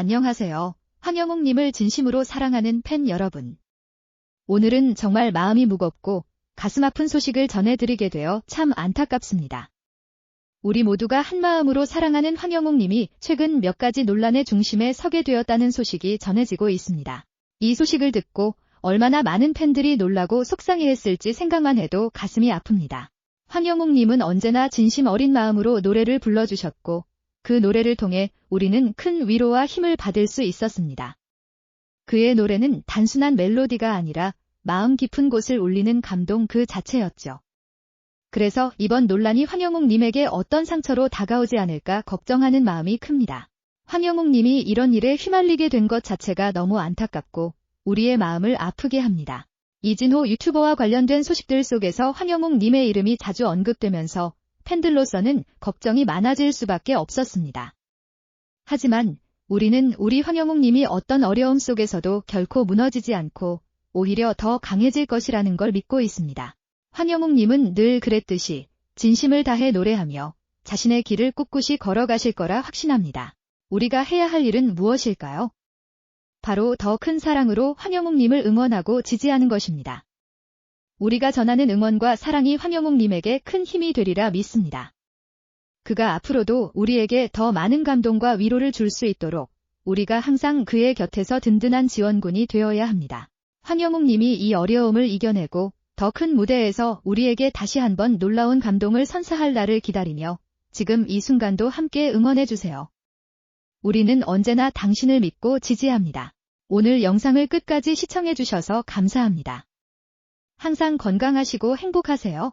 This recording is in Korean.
안녕하세요. 황영웅님을 진심으로 사랑하는 팬 여러분. 오늘은 정말 마음이 무겁고 가슴 아픈 소식을 전해드리게 되어 참 안타깝습니다. 우리 모두가 한마음으로 사랑하는 황영웅님이 최근 몇 가지 논란의 중심에 서게 되었다는 소식이 전해지고 있습니다. 이 소식을 듣고 얼마나 많은 팬들이 놀라고 속상해했을지 생각만 해도 가슴이 아픕니다. 황영웅님은 언제나 진심 어린 마음으로 노래를 불러주셨고 그 노래를 통해 우리는 큰 위로와 힘을 받을 수 있었습니다. 그의 노래는 단순한 멜로디가 아니라 마음 깊은 곳을 울리는 감동 그 자체였죠. 그래서 이번 논란이 황영웅님에게 어떤 상처로 다가오지 않을까 걱정하는 마음이 큽니다. 황영웅님이 이런 일에 휘말리게 된 것 자체가 너무 안타깝고 우리의 마음을 아프게 합니다. 이진호 유튜버와 관련된 소식들 속에서 황영웅님의 이름이 자주 언급되면서 팬들로서는 걱정이 많아질 수밖에 없었습니다. 하지만 우리는 우리 황영웅님이 어떤 어려움 속에서도 결코 무너지지 않고 오히려 더 강해질 것이라는 걸 믿고 있습니다. 황영웅님은 늘 그랬듯이 진심을 다해 노래하며 자신의 길을 꿋꿋이 걸어가실 거라 확신합니다. 우리가 해야 할 일은 무엇일까요? 바로 더 큰 사랑으로 황영웅님을 응원하고 지지하는 것입니다. 우리가 전하는 응원과 사랑이 황영웅님에게 큰 힘이 되리라 믿습니다. 그가 앞으로도 우리에게 더 많은 감동과 위로를 줄 수 있도록 우리가 항상 그의 곁에서 든든한 지원군이 되어야 합니다. 황영웅님이 이 어려움을 이겨내고 더 큰 무대에서 우리에게 다시 한번 놀라운 감동을 선사할 날을 기다리며 지금 이 순간도 함께 응원해주세요. 우리는 언제나 당신을 믿고 지지합니다. 오늘 영상을 끝까지 시청해주셔서 감사합니다. 항상 건강하시고 행복하세요.